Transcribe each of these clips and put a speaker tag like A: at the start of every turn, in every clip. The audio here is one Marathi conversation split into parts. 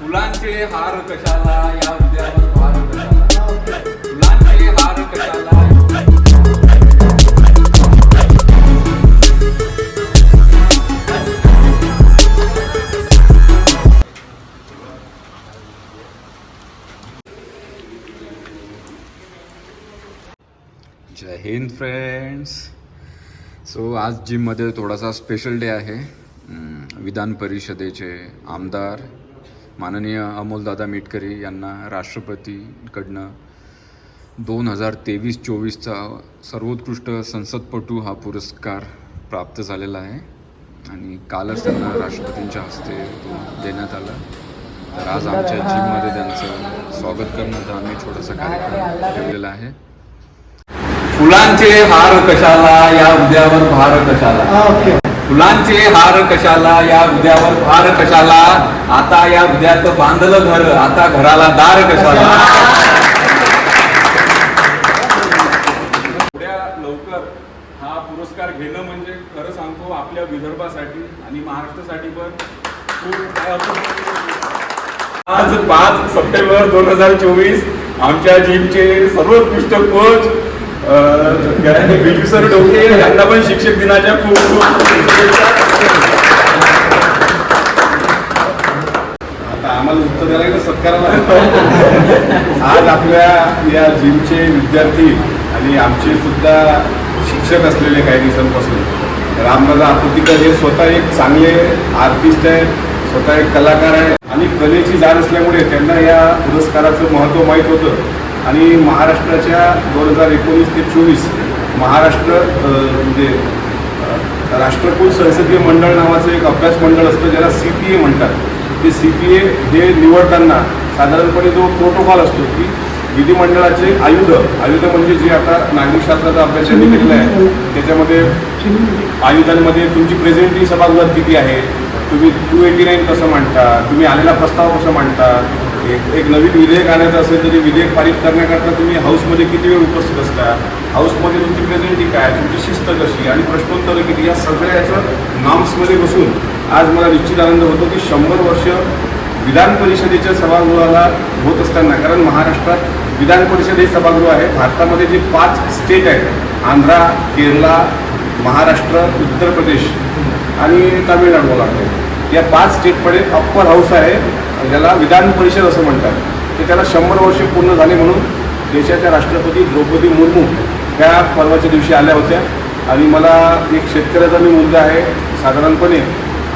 A: फुलांचे हार कशाला या उद्यावर भार कशाला? फुलांचे हार कशाला जय हिंद फ्रेंड्स सो आज जिममध्ये थोडासा स्पेशल डे आहे. विधान परिषदेचे आमदार माननीय अमोलदादा मिटकरी यांना राष्ट्रपतीकडनं दोन हजार तेवीस चोवीसचा सर्वोत्कृष्ट संसदपटू हा पुरस्कार प्राप्त झालेला आहे. आणि कालच त्यांना राष्ट्रपतींच्या हस्ते तो देण्यात आला. तर आज आमच्या जिममध्ये त्यांचं स्वागत करण्याचा आम्ही छोटासा कार्यक्रम ठेवलेला आहे. फुलांचे हार कशाला या उद्यावर भार कशाला? फुलांचे हार कशाला या उद्यावर फार कशाला? आता या उद्यात बांधलं घर आता घराला दार कशाला? एवढ्या लवकर हा पुरस्कार घेणं म्हणजे खरं सांगतो आपल्या विदर्भासाठी आणि महाराष्ट्रासाठी पण खूप आज पाच सप्टेंबर दोन हजार चोवीस आमच्या जिमचे सर्वोत्कृष्ट कोच बिजू सर डोके यांना पण शिक्षक दिनाच्या खूप खूप
B: आता आम्हाला उत्तर द्यायला गेलं सत्काराला. आज आपल्या या जिमचे विद्यार्थी आणि आमचे सुद्धा शिक्षक असलेले काही दिवसांपासून. रामदादा आकृतीकर हे स्वतः एक चांगले आर्टिस्ट आहेत स्वतः एक कलाकार आहे आणि कलेची जाण असल्यामुळे त्यांना या पुरस्काराचं महत्त्व माहीत होतं. आणि महाराष्ट्राच्या दोन हजार एकोणीस ते चोवीस महाराष्ट्र म्हणजे राष्ट्रकुल संसदीय मंडळ नावाचं एक अभ्यास मंडळ असतं ज्याला सी पी ए म्हणतात. ते सी पी ए हे निवडताना साधारणपणे जो प्रोटोकॉल असतो की विधिमंडळाचे आयुध आयुध म्हणजे जे आता नागरिक शास्त्राचा अभ्यास त्यांनी केलेला आहे त्याच्यामध्ये आयुधांमध्ये तुमची प्रेझेंटी सभागृहात किती आहे तुम्ही टू एटी नाईन कसं मांडता तुम्ही आलेला प्रस्ताव कसं मांडता एक एक नवीन विधेयक आणायचं असेल तरी विधेयक पारित करण्याकरता तुम्ही हाऊसमध्ये किती वेळ उपस्थित असता? हाऊसमध्ये तुमची प्रेझेंटी काय तुमची शिस्त कशी आणि प्रश्नोत्तरं किती? या सगळ्याचं नॉम्समध्ये बसून आज मला निश्चित आनंद होतो की शंभर वर्ष विधान परिषदेच्या सभागृहाला होत असताना कारण महाराष्ट्रात विधान परिषद हे सभागृह आहे. भारतामध्ये जे पाच स्टेट आहेत आंध्रा केरला महाराष्ट्र उत्तर प्रदेश आणि तामिळनाडू लागतो. या पाच स्टेटमध्ये अप्पर हाऊस आहे. ज्याला विधान परिषद असं म्हणतात ते त्याला शंभर वर्षे पूर्ण झाले म्हणून देशाच्या राष्ट्रपती द्रौपदी मुर्मू त्या पर्वाच्या दिवशी आल्या होत्या. आणि मला एक शेतकऱ्याचा मी मुलगा आहे. साधारणपणे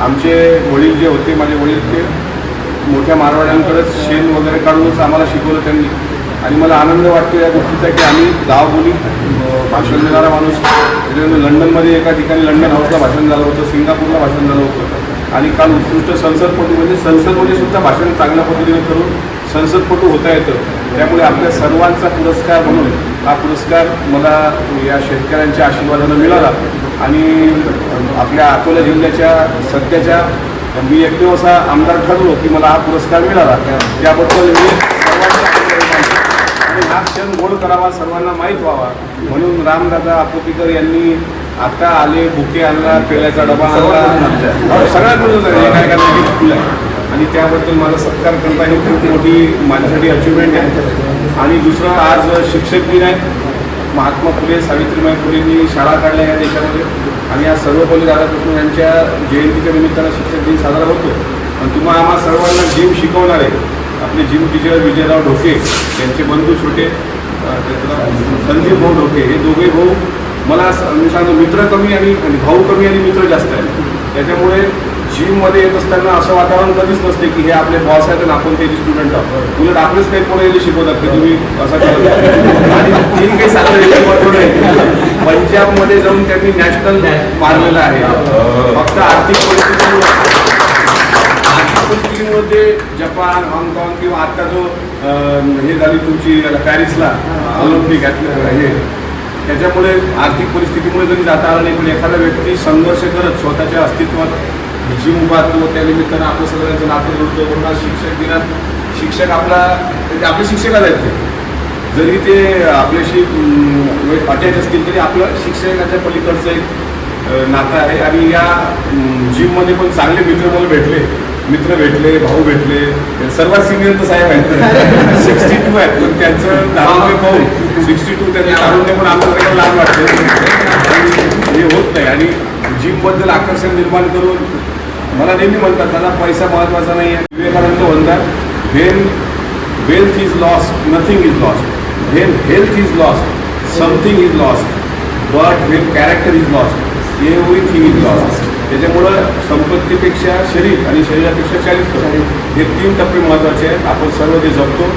B: आमचे वडील जे होते माझे वडील ते मोठ्या मारवाड्यांकडेच शेण वगैरे काढूनच आम्हाला शिकवलं त्यांनी. आणि मला आनंद वाटतो या गोष्टीचा की आम्ही गावबोली अं, भाषण देणारा माणूस. त्याच्यानंतर लंडनमध्ये एका ठिकाणी लंडन हाऊसला भाषण झालं होतं सिंगापूरला भाषण झालं होतं. आणि काल उत्कृष्ट संसदपटू म्हणजे संसदमध्ये सुद्धा भाषण चांगल्या पद्धतीने करून संसदपटू होता येतं. त्यामुळे आपल्या सर्वांचा पुरस्कार म्हणून हा पुरस्कार मला या शेतकऱ्यांच्या आशीर्वादानं मिळाला. आणि आपल्या अकोला जिल्ह्याच्या सध्याच्या मी एकमेव असा आमदार ठरलो की मला हा पुरस्कार मिळाला. त्याबद्दल मी सर्वांचा आणि हा क्षण गोड करावा सर्वांना माहीत व्हावा. म्हणून रामदादा आपोतीकर यांनी आता आले बुके आणला पेल्याचा डबा आणला. हो, सगळ्यात महत्त्वाचं आहे आहे आणि त्याबद्दल माझा सत्कार करता ही खूप मोठी माझ्यासाठी अचिव्हमेंट आहे. आणि दुसरं आज शिक्षक दिन आहे. महात्मा फुले सावित्रीबाई फुलेंनी शाळा काढल्या या देशामध्ये. आणि आज सर्वपल्ली राधाकृष्ण यांच्या जयंतीच्या निमित्तानं शिक्षक दिन साजरा होतो. आणि तुम्हा आम्हा सर्वांना जिम शिकवणारे आपले जिम टीचर विजयराव ढोके यांचे बंधू छोटे संदीप भाऊ ढोके. हे दोघे भाऊ मला असं- मी सांगतो मित्र कमी आणि भाऊ कमी आणि मित्र जास्त आहेत. त्याच्यामुळे जिममध्ये येत असताना असं वातावरण कधीच नसते की हे आपले बॉस आहेत आणि आपण त्याचे स्टुडंट आहोत. म्हणजे उलट आपलेच काही पोरं शिकवतात की तुम्ही असं करा. आणि जी काही सांगतो पंजाबमध्ये जाऊन त्यांनी नॅशनल मारलेलं आहे. फक्त आर्थिक परिस्थिती आर्थिक परिस्थितीमध्ये जपान हाँगकाँग किंवा आता जो हे झाली तुमची याला पॅरिसला ऑलिम्पिक हे. त्याच्यामुळे आर्थिक परिस्थितीमुळे जरी जाता आलं नाही पण एखादा व्यक्ती संघर्ष करत स्वतःच्या अस्तित्वात जिम उभारतो त्या निमित्तानं आपलं सगळ्यांचं नातं जोडतो म्हणून शिक्षक दिनात शिक्षक आपला ते आपले शिक्षक आहेत. ते जरी ते आपल्याशी अटॅच असतील तरी आपलं शिक्षकाच्या पलीकडचं एक नातं आहे. आणि या जिममध्ये पण चांगले मित्र मला भेटले. मित्र भेटले भाऊ भेटले सर्वात सिनियर तर साहेब आहेत. सिक्स्टी टू आहेत. पण त्यांचं तारुण्य पाहून सिक्स्टी टू त्यांचं तारुण्य पण सगळ्यांना लहान वाटते. हे होत नाही. आणि जिमबद्दल आकर्षण निर्माण करून मला नेहमी म्हणतात दादा पैसा महत्त्वाचा नाही आहे विवेकानंद म्हणतात when wealth is lost nothing is lost when health is lost something is lost but when character is lost everything is lost त्याच्यामुळं संपत्तीपेक्षा शरीर आणि शरीरापेक्षा चारित्र हे तीन टप्पे महत्त्वाचे आहेत. आपण सर्व ते जपतो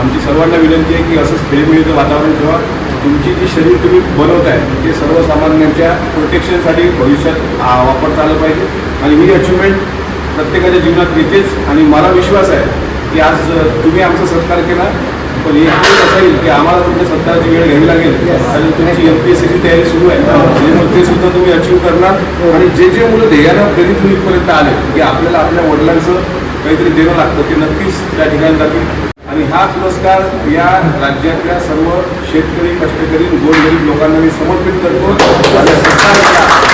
B: आमची सर्वांना विनंती आहे की असंच खेळीमेळीचं वातावरण ठेवा. तुमची जी शरीर तुम्ही बनवताय ते सर्वसामान्यांच्या प्रोटेक्शनसाठी भविष्यात वापरता आलं पाहिजे. आणि ही अचिव्हमेंट प्रत्येकाच्या जीवनात येतेच. आणि मला विश्वास आहे की आज तुम्ही आमचा सत्कार केला. पण हे आपलं असं येईल की आम्हाला तुमच्या सत्काराची वेळ घ्यावी लागेल. आणि तुमची एम पी एस सीची तयारी सुरू आहे. ते सुद्धा तुम्ही अचीव करणार आणि जे जे मुलं ध्येयानं गणित इथपर्यंत आले की आपल्याला आपल्या वडिलांचं काहीतरी देणं लागतं ते नक्कीच त्या ठिकाणी जातील. आणि हा पुरस्कार या राज्यातल्या सर्व शेतकरी कष्टकरी गोरगरीब लोकांना मी समर्पित करतो. आणि सरकारच्या